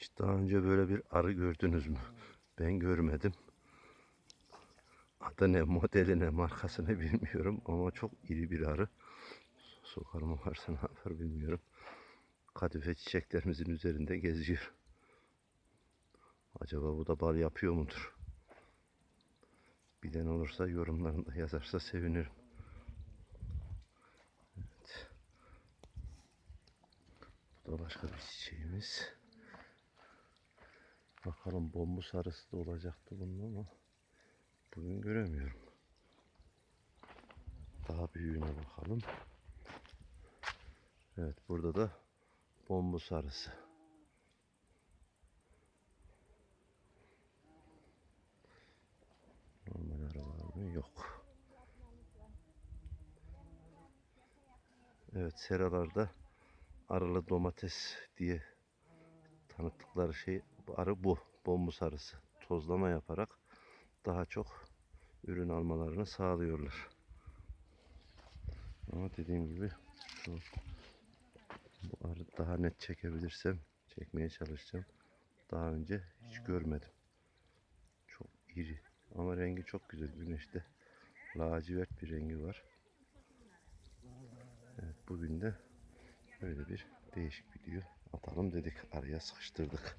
Hiç daha önce böyle bir arı gördünüz mü? Ben görmedim. Adı ne, modeli ne, markası ne bilmiyorum ama çok iri bir arı. Sokar varsa ne yapar bilmiyorum. Kadife çiçeklerimizin üzerinde geziyor. Acaba bu da bal yapıyor mudur? Bilen olursa yorumlarında yazarsa sevinirim. Evet. Bu da başka bir çiçeğimiz. Bakalım bombu sarısı da olacaktı bunun ama bugün göremiyorum. Daha büyüğüne bakalım. Evet burada da bombu sarısı. Normal arı var mı? Yok. Evet seralarda arılı domates diye tanıttıkları şey arı bu. Bombu sarısı. Tozlama yaparak daha çok ürün almalarını sağlıyorlar. Ama dediğim gibi şu bu arı daha net çekebilirsem çekmeye çalışacağım. Daha önce hiç görmedim. Çok iri ama rengi çok güzel güneşte. Lacivert bir rengi var. Evet bugün de böyle bir değişik video atalım dedik. Araya sıkıştırdık.